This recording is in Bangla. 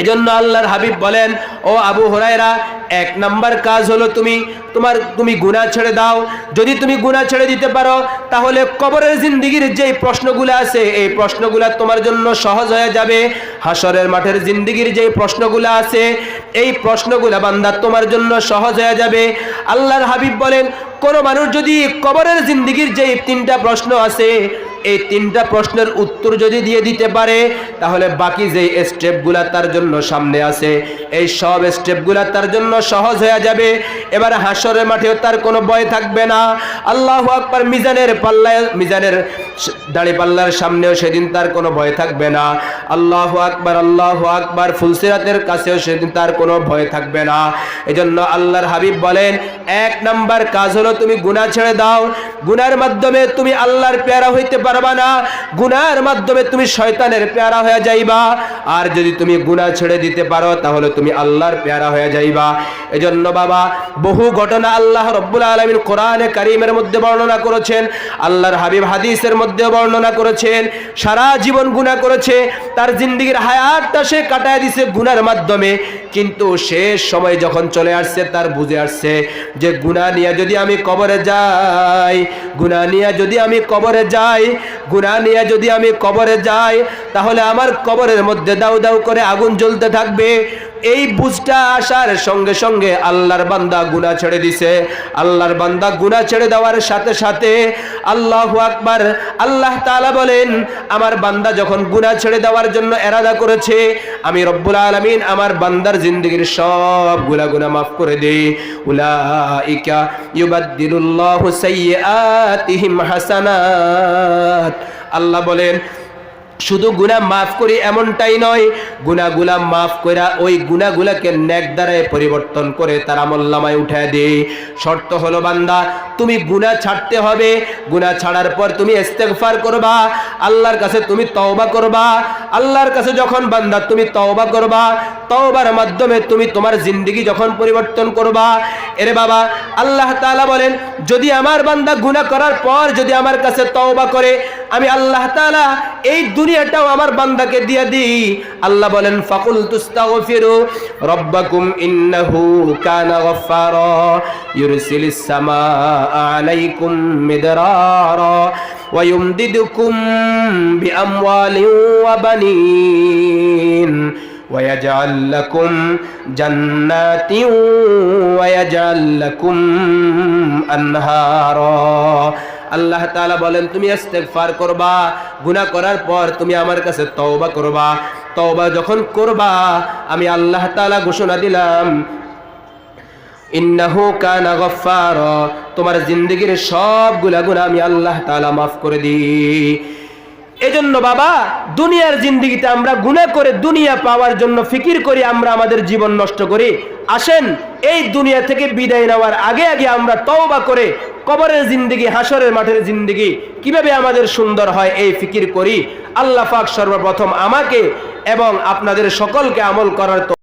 এজন্য আল্লাহর হাবিব বলেন, ও আবু হরাইরা এক নাম্বার কাজ হলো তুমি, তোমার, তুমি গুনাহ ছেড়ে দাও। যদি তুমি গুনাহ ছেড়ে দিতে পারো, তাহলে কবরের জিন্দিগির যেই প্রশ্নগুলো আছে, এই প্রশ্নগুলো তোমার জন্য সহজ হয়ে যাবে। হাসরের মাঠের জিন্দিগির যেই প্রশ্নগুলো আছে, এই প্রশ্নগুলো বান্দা তোমার জন্য সহজ হয়ে যাবে। আল্লাহর হাবিব বলেন, কোনো মানুষ যদি কবরের জিন্দিগির যেই তিনটা প্রশ্ন আছে এই তিনটা প্রশ্নের উত্তর যদি দিয়ে দিতে পারে, তাহলে বাকি যে স্টেপগুলা তার জন্য সামনে আছে, এই সব স্টেপগুলা তার জন্য সহজ হয়ে যাবে। এবার হাসরের মাঠেও তার কোনো ভয় থাকবে না। আল্লাহ আকবার মিজানের পাল্লায়, মিজানের দাড়ি পাল্লার সামনেও সেদিন তার কোনো ভয় থাকবে না। আল্লাহ আকবার আল্লাহ আকবার, ফুলসিরাতের কাছেও সেদিন তার কোনো ভয় থাকবে না। এজন্য আল্লাহর হাবিব বলেন, এক নাম্বার কাজ হলো তুমি গুনাহ ছেড়ে দাও। গুনার মাধ্যমে তুমি আল্লাহর পেয়ারা হইতে পারবা না। গুনার মাধ্যমে তুমি শয়তানের পেয়ারা হয়ে যাইবা। আর যদি তুমি গুনাহ ছেড়ে দিতে পারো, তাহলে তুমি আল্লাহর পেয়ারা হয়ে যাইবা। এজন্য বাবা, বহু ঘটনা আল্লাহ রব্বুল আলমিন কোরআনে কারিমের মধ্যে বর্ণনা করেছেন, আল্লাহর হাবিব হাদিসের মধ্যে বর্ণনা করেছেন, সারা জীবন গুনাহ করেছে, তার জিন্দিগির হায়াতটা সে কাটায় দিছে গুনার মাধ্যমে। কিন্তু শেষ সময় যখন চলে আসছে, তার বুঝে আসছে যে গুনাহ নিয়ে যদি আমি কবরে যাই, গুনাহ নিয়ে যদি আমি কবরে যাই গুনাহ নিয়ে যদি আমি কবরে যাই, তাহলে আমার কবরের মধ্যে দাউ দাউ করে আগুন জ্বলতে থাকবে। এই বুঝটা আসার সঙ্গে সঙ্গে আল্লাহর বান্দা গুনাহ ছেড়ে দিছে। আল্লাহর বান্দা গুনাহ ছেড়ে দেওয়ার সাথে সাথে আল্লাহু আকবার, আল্লাহ তাআলা বলেন, আমার বান্দা যখন গুনাহ ছেড়ে দেওয়ার জন্য এরাদা করেছে, আমি রব্বুল আলামিন আমার বান্দার জিন্দগির সব গুনাহ গুনাহ মাফ করে দেই। উলাইকা ইউবাদদিলুল্লাহু সাইয়্যাতিহিম হাসানাত। আল্লাহ বলেন শুধু গুনাহ মাফ করি এমনটাই নয়, গুনাহগুলা মাফ কইরা ওই গুনাহগুলাকে ন্যাক দ্বারায় পরিবর্তন করে তার আমল্লামায় উঠায় দেই। শর্ত হলো বান্দা, তুমি গুনাহ ছাড়তে হবে, গুনাহ ছাড়ার পর তুমি ইস্তেগফার করবা, আল্লাহর কাছে তুমি তওবা করবা, আল্লাহর কাছে যখন বান্দা তুমি তওবা করবা, তওবার মাধ্যমে তুমি তোমার জিন্দেগি যখন পরিবর্তন করবা, এরে বাবা, আল্লাহ তাআলা বলেন যদি আমার বান্দা গুনাহ করার পর যদি আমার কাছে তওবা করে আমি আল্লাহ তাআলা এই দুনিয়াটাও আমার বান্দাকে দিয়ে দিই আল্লাহ বলেন ফাকুল তুস্তাগফিরু রব্বাকুম ইন্নাহু কানা গফফারা ইউরসিলিস সামাআ আলাইকুম মিদরারা ويمددكم بأموال وبنين ويجعل لكم جنات ويجعل لكم أنهارا আল্লাহ তাআলা বলেন তুমি ইস্তেগফার করবা গুনাহ করার পর তুমি আমার কাছে তওবা করবা তওবা যখন করবা আমি আল্লাহ তাআলা ঘোষণা দিলাম ইন্নাহু কানা গফফারা তোমার জিন্দেগির সবগুলা গুনাহ আমি আল্লাহ তাআলা মাফ করে দিই এজন্য বাবা, দুনিয়ার জিন্দিগিতে আমরা গুনে করে দুনিয়া পাওয়ার জন্য ফিকির করি, আমরা আমাদের জীবন নষ্ট করি। আসেন, এই দুনিয়া থেকে বিদায় নেওয়ার আগে আগে আমরা তওবা করে কবরের জিন্দিগি হাসরের মাঠের জিন্দিগি কীভাবে আমাদের সুন্দর হয় এই ফিকির করি। আল্লাহ পাক সর্বপ্রথম আমাকে এবং আপনাদের সকলকে আমল করার